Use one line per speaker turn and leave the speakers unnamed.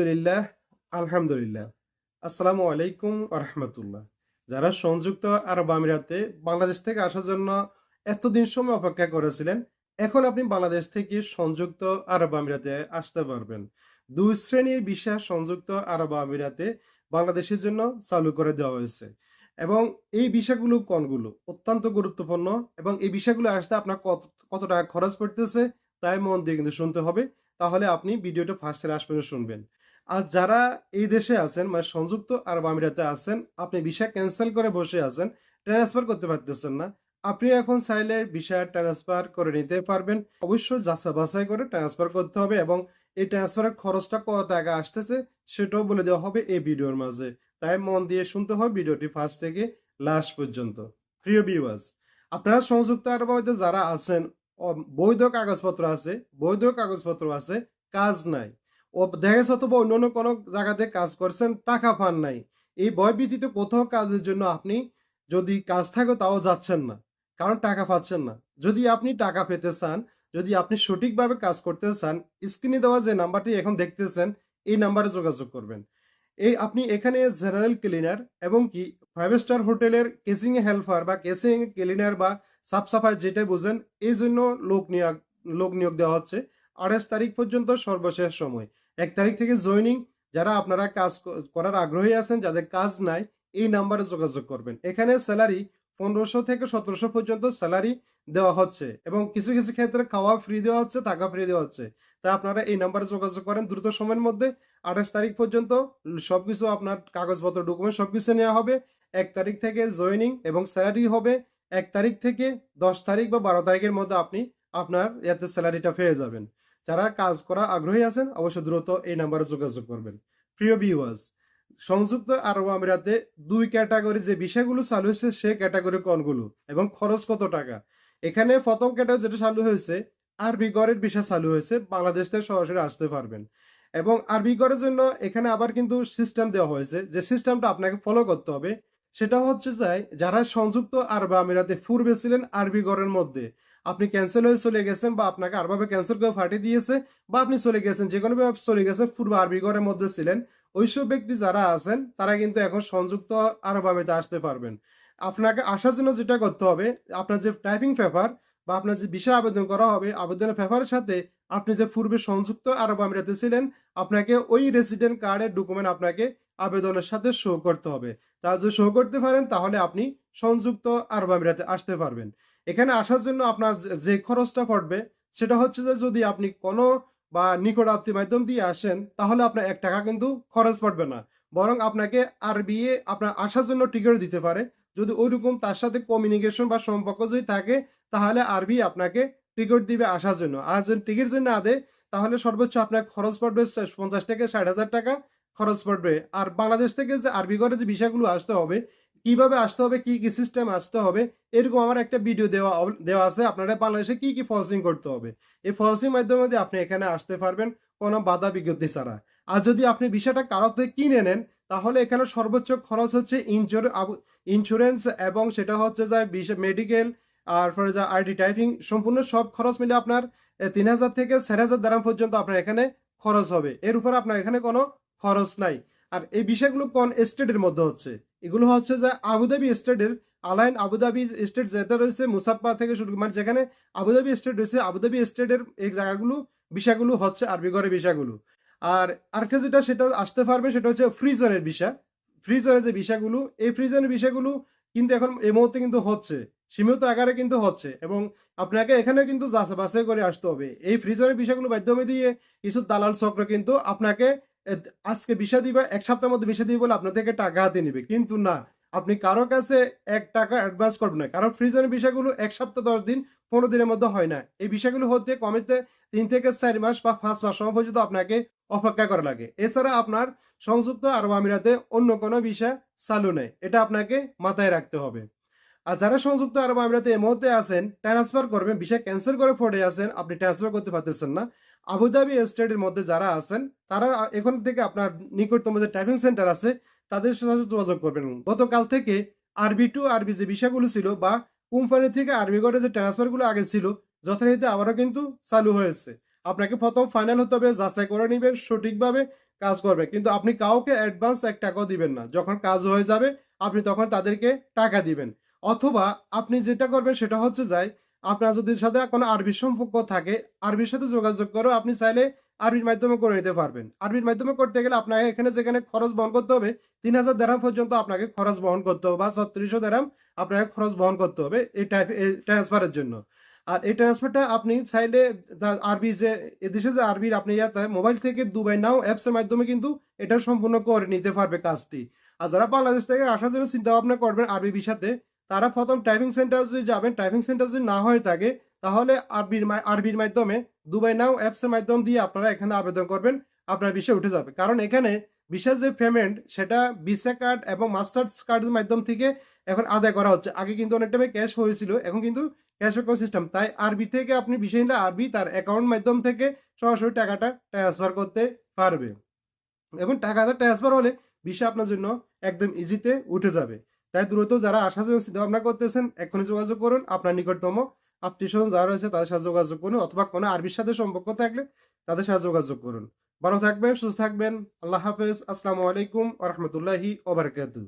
আলহামদুলিল্লাহ আলহামদুলিল্লাহ। আসসালামু আলাইকুম রহমতুল্লাহ। যারা সংযুক্ত আরব আমিরাতে বাংলাদেশ থেকে আসার জন্য এতদিন সময় অপেক্ষা করেছিলেন, এখন আপনি বাংলাদেশ থেকে সংযুক্ত আরব আমিরাতে আসতে পারবেন। দুই শ্রেণির ভিসা সংযুক্ত আরব আমিরাতে বাংলাদেশের জন্য চালু করে দেওয়া হয়েছে। এবং এই বিষয়গুলো কোনগুলো? অত্যন্ত গুরুত্বপূর্ণ। এবং এই বিষয়গুলো আসতে আপনার কত কত টাকা খরচ পড়তেছে, তাই মন দিয়ে কিন্তু শুনতে হবে। তাহলে আপনি ভিডিওটা ফার্স্ট লাস্ট পর্যন্ত শুনবেন। আর যারা এই দেশে আছেন মানে সংযুক্ত আরব আমিরাতে আছেন, আপনি ভিসা ক্যান্সেল করে বসে আছেন ট্রান্সফার করতে পারতেছেন না। আপনি এখন চাইলে ভিসা ট্রান্সফার করে নিতে পারবেন। অবশ্যই যাচাই বাছাই করে ট্রান্সফার করতে হবে এবং এই ট্রান্সফারের খরচটা কত টাকা আসতেছে সেটাও বলে দেওয়া হবে এই ভিডিওর মাঝে। তাই মন দিয়ে শুনতে হবে ভিডিওটি ফার্স্ট থেকে লাস্ট পর্যন্ত। প্রিয় ভিউয়ার্স আপনারা সংযুক্ত আরব আমিরাতে যারা আছেন বৈধ কাগজপত্র আছে, বৈধ কাগজপত্র আছে, কাজ নাই। ও দেখা যাচ্ছে অথবা অন্য অন্য কোনো জায়গাতে কাজ করছেন, টাকা পান নাই। এই ভয় ভীতিতে কোথাও কাজের জন্য আপনি যদি কাজ থাকে তাও যাচ্ছেন না, কারণ টাকা পাচ্ছেন না। যদি আপনি টাকা পেতে চান, যদি আপনি সঠিকভাবে কাজ করতে চান স্ক্রিনে দেওয়া যে নাম্বারটি এখন দেখতেছেন, এই নাম্বারে যোগাযোগ করবেন। এই আপনি এখানে জেনারেল ক্লিনার এবং কি ফাইভ স্টার হোটেলের কেসিং হেল্পার বা কেসিং ক্লিনার বা সাফ সাফাই যেটাই বুঝেন, এই জন্য লোক নিয়োগ লোক নিয়োগ দেওয়া হচ্ছে। আঠাশ তারিখ পর্যন্ত সর্বশেষ সময়। এক তারিখ থেকে জয়নিং যারা আপনারা কাজ করার আগ্রহী আছেন, যাদের কাজ নাই, এই নাম্বারে যোগাযোগ করবেন। এখানে স্যালারি পনেরোশো থেকে সতেরোশো পর্যন্ত স্যালারি দেওয়া হচ্ছে এবং কিছু কিছু ক্ষেত্রে খাওয়া ফ্রি দেওয়া হচ্ছে, টাকা ফ্রি দেওয়া হচ্ছে। তাই আপনারা এই নাম্বারে যোগাযোগ করেন। দ্রুত সময়ের মধ্যে আঠাশ তারিখ পর্যন্ত সবকিছু আপনার কাগজপত্র ডকুমেন্ট সবকিছু নেওয়া হবে। এক তারিখ থেকে জয়েনিং এবং স্যালারি হবে এক তারিখ থেকে দশ তারিখ বা বারো তারিখের মধ্যে আপনি আপনার ইয়াতে স্যালারিটা পেয়ে যাবেন। যারা কাজ করা আগ্রহী আছেন, অবশ্যই দ্রুত এই নাম্বারে যোগাযোগ করবেন। প্রিয় ভিউয়ার্স সংযুক্ত আরব আমিরাতে দুই ক্যাটাগরি যে বিষয়গুলো চালু হয়েছে, সে ক্যাটাগরি কোনগুলো এবং খরচ কত টাকা? এখানে প্রথম ক্যাটাগরি যেটা চালু হয়েছে, আরবি গড়ের বিষয় চালু হয়েছে, বাংলাদেশ থেকে সরাসরি আসতে পারবেন। এবং আরবি গড়ের জন্য এখানে আবার কিন্তু সিস্টেম দেওয়া হয়েছে, যে সিস্টেমটা আপনাকে ফলো করতে হবে। সেটা হচ্ছে যায় যারা সংযুক্ত আরব আমিরাতে পূর্বে ছিলেন আরবি গড়ের মধ্যে, আপনি ক্যান্সেল হয়ে চলে গেছেন বা আপনাকে আরবাবে ক্যান্সেল করে ফাটিয়ে দিয়েছে বা আপনি চলে গেছেন, যে কোনো চলে গেছেন, পূর্ব আরবি গড়ের মধ্যে ছিলেন, ওইসব ব্যক্তি যারা আছেন, তারা কিন্তু এখন সংযুক্ত আরব আমিরাতে আসতে পারবেন। আপনাকে আসার জন্য যেটা করতে হবে, আপনার যে টাইপিং পেপার বা আপনার যে বিষয় আবেদন করা হবে, আবেদনের পেপারের সাথে আপনি যে পূর্বে সংযুক্ত আরব আমিরাতে ছিলেন, আপনাকে ওই রেসিডেন্ট কার্ডের ডকুমেন্ট আপনাকে আবেদনের সাথে শো করতে হবে। তা যদি শো করতে পারেন, তাহলে আপনি সংযুক্ত আরব আমিরাতে আসতে পারবেন। এখানে আসার জন্য আপনার যে- খরচটা পড়বে, সেটা হচ্ছে যে যদি আপনি কোনো বা নিকট আপ্তি মাধ্যম দিয়ে আসেন, তাহলে আপনার এক টাকা কিন্তু খরচ পড়বে না। বরং আপনাকে আর আরবিএ আপনার আসার জন্য টিকিট দিতে পারে। যদি ওইরকম তার সাথে কমিউনিকেশন বা সম্পর্ক যদি থাকে তাহলে আরবি আপনাকে টিকিট দিবে আসার জন্য। আর যদি টিকিট যদি না দেয়, তাহলে সর্বোচ্চ আপনার খরচ পড়বে পঞ্চাশ থেকে ষাট হাজার টাকা খরচ পড়বে। আর বাংলাদেশ থেকে যে আরবি করে যে বিষয়গুলো আসতে হবে, কীভাবে আসতে হবে, কি কি সিস্টেম আসতে হবে, এরকম আমার একটা ভিডিও দেওয়া দেওয়া আছে। আপনারা বাংলাদেশে কি কি ফলসিং করতে হবে? এই ফলসিং মাধ্যমে দিয়ে আপনি এখানে আসতে পারবেন, কোনো বাধা বিজ্ঞপ্তি ছাড়া। আর যদি আপনি বিষয়টা কারও থেকে কিনে নেন, তাহলে এখানে সর্বোচ্চ খরচ হচ্ছে ইন্স্যুরেন্স এবং সেটা হচ্ছে যে মেডিকেল আর ফর যা আইডি টাইপিং সম্পূর্ণ সব খরচ মিলে আপনার তিন হাজার থেকে চার হাজার দ্রাম পর্যন্ত আপনার এখানে খরচ হবে। এর উপর আপনার এখানে কোনো খরচ নাই। আর এই বিষয়গুলো কোন স্টেটের মধ্যে হচ্ছে? এগুলো হচ্ছে যে আবুধাবি স্টেটের আলাইন আবুধাবি স্টেট যেটা রয়েছে মুসাফা থেকে শুরু মানে যেখানে আবুধাবি স্টেট রয়েছে আবুধাবি স্টেটের এই জায়গাগুলো, বিষয়গুলো হচ্ছে আরবি ঘরের বিষয়গুলো। আর আরেকটা যেটা সেটা আসতে পারবে সেটা হচ্ছে ফ্রিজনের বিষয়। ফ্রিজনের যে বিষয়গুলো, এই ফ্রিজনের বিষয়গুলো কিন্তু এখন এই মুহূর্তে কিন্তু হচ্ছে। সীমিত আকারে কিন্তু হচ্ছে এবং আপনাকে এখানে কিন্তু যাচাই বাছাই করে আসতে হবে। এই ফ্রিজনের বিষয়গুলো মাধ্যমে দিয়ে কিছু দালাল চক্র কিন্তু আপনাকে আজকে বিষয় দিবে, এক সপ্তাহের মধ্যে বিষয় দিবে বলে আপনার থেকে টাকা হাতে নিবে। কিন্তু না, আপনি কারও কাছে এক টাকা অ্যাডভান্স করবেন না। কারণ ফ্রিজনের বিষয়গুলো এক সপ্তাহ, দশ দিন, পনেরো দিনের মধ্যে হয় না। এই বিষয়গুলো হতে কমেতে তিন থেকে চার মাস বা পাঁচ মাস সময় পর্যন্ত আপনাকে অপেক্ষা করা লাগে। এছাড়া আপনার সংযুক্ত আরব আমিরাতে অন্য কোনো বিষয় চালু নেই। এটা আপনাকে মাথায় রাখতে হবে। আর যারা সংযুক্ত আরব আমিরাতে এই মুহূর্তে আছেন ট্রান্সফার করবেন বিষয় ক্যান্সেল করে পড়ে আছেন, আপনি ট্রান্সফার করতে পারতেছেন না। আবুধাবি স্টেটের মধ্যে যারা আছেন, তারা এখন থেকে আপনার নিকটতম যে টাইপিং সেন্টার আছে, তাদের সাথে যোগাযোগ করবেন। গতকাল থেকে আরবি টু আরবি যে বিষয়গুলো ছিল বা কোম্পানি থেকে আরবি করে যে ট্রান্সফারগুলো আগে ছিল, যথারীতি আবারও কিন্তু চালু হয়েছে। আপনাকে প্রথম ফাইনাল হতে হবে, যাচাই করে নেবেন সঠিকভাবে কাজ করবে। কিন্তু আপনি কাউকে অ্যাডভান্স এক টাকাও দিবেন না। যখন কাজ হয়ে যাবে, আপনি তখন তাদেরকে টাকা দিবেন। অথবা আপনি যেটা করবেন সেটা হচ্ছে যাই আপনার যদি সাথে কোনো আরবির সম্পর্ক থাকে, আরবির সাথে যোগাযোগ করেও আপনি চাইলে আরবির মাধ্যমে করে নিতে পারবেন। আরবির মাধ্যমে করতে গেলে আপনাকে এখানে যেখানে খরচ বহন করতে হবে, তিন হাজার দেরাম পর্যন্ত আপনাকে খরচ বহন করতে হবে বা ছত্রিশশো দেরাম আপনাকে খরচ বহন করতে হবে এই টাইপ ট্রান্সফারের জন্য। আর এই ট্রান্সফারটা আপনি চাইলে আরবি যে, এদেশে যে আরবির আপনি ইয়াতে মোবাইল থেকে দুবাই নাও অ্যাপসের মাধ্যমে কিন্তু এটা সম্পূর্ণ করে নিতে পারবে কাজটি। আর যারা বাংলাদেশ থেকে আসার জন্য চিন্তা ভাবনা করবেন আরবি বিষাতে তারা প্রথম টাইপিং সেন্টার যদি যাবেন টাইপিং সেন্টার যদি না হয়ে থাকে, তাহলে আরবির আরবির মাধ্যমে দুবাই নাও অ্যাপসের মাধ্যম দিয়ে আপনারা এখানে আবেদন করবেন, আপনার বিষয় উঠে যাবে। কারণ এখানে বিশেষ যে পেমেন্ট সেটা ভিসা কার্ড এবং মাস্টার্স কার্ডের মাধ্যম থেকে এখন আদায় করা হচ্ছে। আগে কিন্তু অনেক টাইমে ক্যাশ হয়েছিল, এখন কিন্তু ক্যাশ সিস্টেম তাই আরবি থেকে আপনি বিষয় নিলে আরবি তার অ্যাকাউন্ট মাধ্যম থেকে সরাসরি টাকাটা ট্রান্সফার করতে পারবে। এবং টাকাটা ট্রান্সফার হলে বিষয় আপনার জন্য একদম ইজিতে উঠে যাবে। তাই দ্রুত যারা আসা জন্য চিন্তা ভাবনা করতেছেন এখনই যোগাযোগ করুন। আপনার নিকটতম আত্মীয় স্বজন যারা রয়েছে, তাদের সাথে যোগাযোগ করুন অথবা কোনো আরবির সাথে সম্পর্ক থাকলে তাদের সাথে যোগাযোগ করুন। ভালো থাকবেন, সুস্থ থাকবেন। আল্লাহ হাফেজ। আসসালামু আলাইকুম ওরহমতুল্লাহি ওবরাকাতুহ